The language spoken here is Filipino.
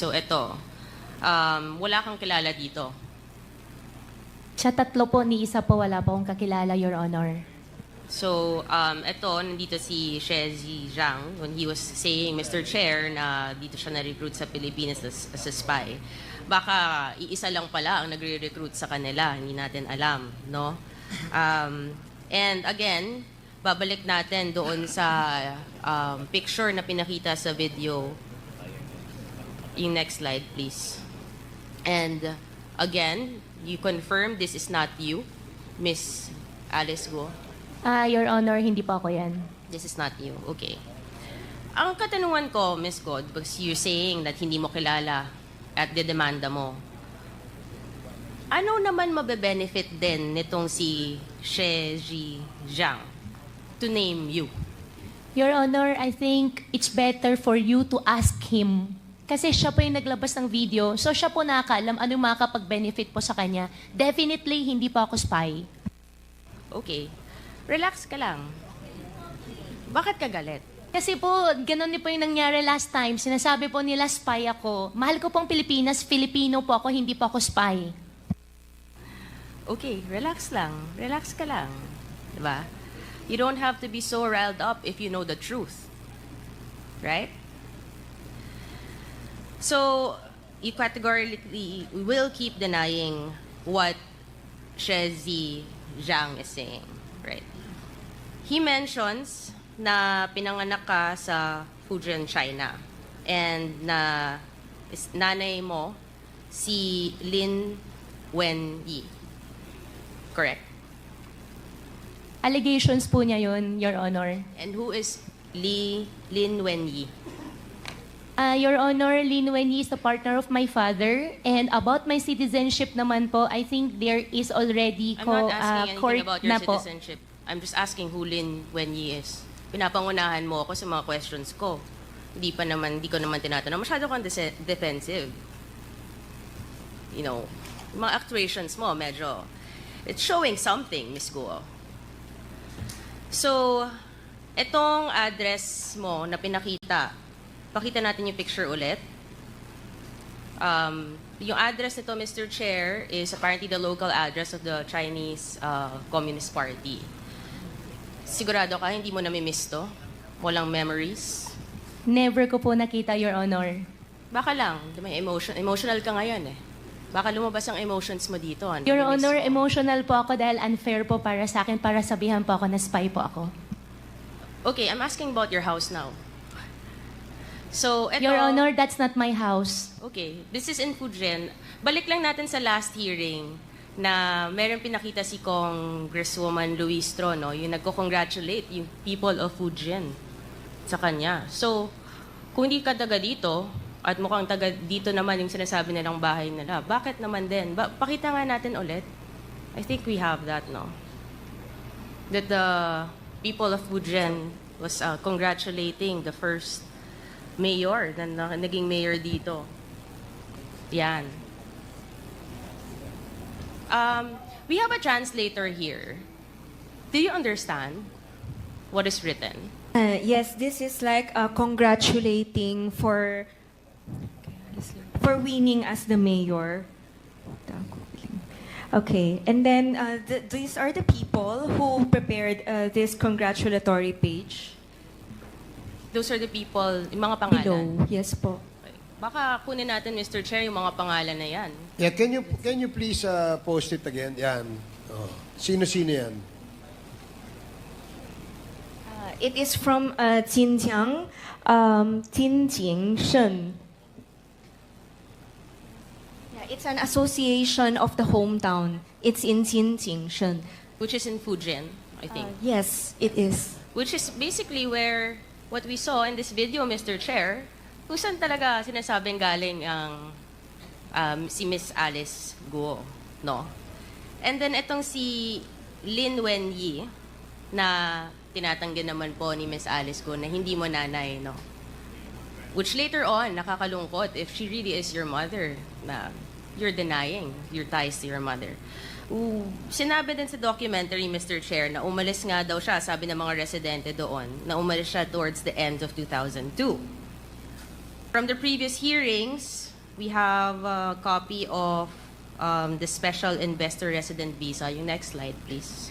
So ito, um, wala kang kilala dito. Sa tatlo po, ni isa po wala po akong kakilala, Your Honor. So, um, ito, nandito si Shezi Zhang when he was saying, Mr. Chair, na dito siya na-recruit sa Pilipinas as, as a spy. Baka iisa lang pala ang nagre-recruit sa kanila, hindi natin alam, no? Um, and again, babalik natin doon sa um, picture na pinakita sa video. Yung next slide, please. And again, you confirm this is not you, Miss Alice Go. Ah, Your Honor, hindi po ako yan. This is not you. Okay. Ang katanungan ko, Miss God, because you're saying that hindi mo kilala at dedemanda mo, ano naman mabe-benefit din nitong si She Ji Zhang to name you? Your Honor, I think it's better for you to ask him. Kasi siya po yung naglabas ng video, so siya po nakakaalam ano yung makakapag-benefit po sa kanya. Definitely, hindi po ako spy. Okay. Relax ka lang. Bakit ka galit? Kasi po, ganun din po yung nangyari last time. Sinasabi po nila spy ako. Mahal ko pong Pilipinas, Filipino po ako, hindi po ako spy. Okay, relax lang. Relax ka lang. Diba? You don't have to be so riled up if you know the truth. Right? So, you categorically will keep denying what Shezi Zhang is saying. Right? He mentions na pinanganak ka sa Fujian, China. And na is, nanay mo si Lin Wenyi. Correct. Allegations po niya yun, Your Honor. And who is Li Lin Wenyi? Ah, Your Honor, Lin Wenyi is the partner of my father. And about my citizenship naman po, I think there is already I'm ko, not asking court anything about your na po. citizenship. I'm just asking who Lin Wenyi is. Pinapangunahan mo ako sa mga questions ko. Hindi pa naman, hindi ko naman tinatanong. Masyado kang dese- defensive. You know, yung mga actuations mo, medyo, it's showing something, Miss Guo. So, etong address mo na pinakita, pakita natin yung picture ulit. Um, yung address nito, Mr. Chair, is apparently the local address of the Chinese uh, Communist Party. Sigurado ka, hindi mo nami-miss to? Walang memories? Never ko po nakita, Your Honor. Baka lang, may emotion, emotional ka ngayon eh. Baka lumabas ang emotions mo dito. Ano, Your nami-miss Honor, mo. emotional po ako dahil unfair po para sa akin para sabihan po ako na spy po ako. Okay, I'm asking about your house now. So, eto, Your Honor, that's not my house. Okay, this is in Fujian. Balik lang natin sa last hearing na meron pinakita si Congresswoman Luis Trono, yung nagko-congratulate yung people of Fujian sa kanya. So, kung hindi ka taga dito, at mukhang taga dito naman yung sinasabi nilang bahay nila, bakit naman din? Ba- pakita nga natin ulit. I think we have that, no? That the people of Fujian was uh, congratulating the first mayor na, na naging mayor dito. Yan. Um, we have a translator here. Do you understand what is written? Uh, yes, this is like uh, congratulating for for winning as the mayor. Okay, and then uh, th- these are the people who prepared uh, this congratulatory page Those are the people, yung mga pangalan. below. Yes po. Baka kunin natin, Mr. Chair, yung mga pangalan na yan. Yeah, can you can you please uh, post it again? Yan. Oh. Sino-sino yan? Uh, it is from uh, Jinjiang, um, Jinjing Shen. Yeah, it's an association of the hometown. It's in Jinjing Shen. Which is in Fujian, I think. Uh, yes, it is. Which is basically where what we saw in this video, Mr. Chair, kung saan talaga sinasabing galing ang um, si Miss Alice Guo, no? And then itong si Lin Wenyi na tinatanggi naman po ni Miss Alice Guo na hindi mo nanay, no? Which later on, nakakalungkot if she really is your mother, na you're denying your ties to your mother. Ooh, sinabi din sa documentary, Mr. Chair, na umalis nga daw siya, sabi ng mga residente doon, na umalis siya towards the end of 2002. From the previous hearings, we have a copy of um, the special investor resident visa. Yung next slide, please.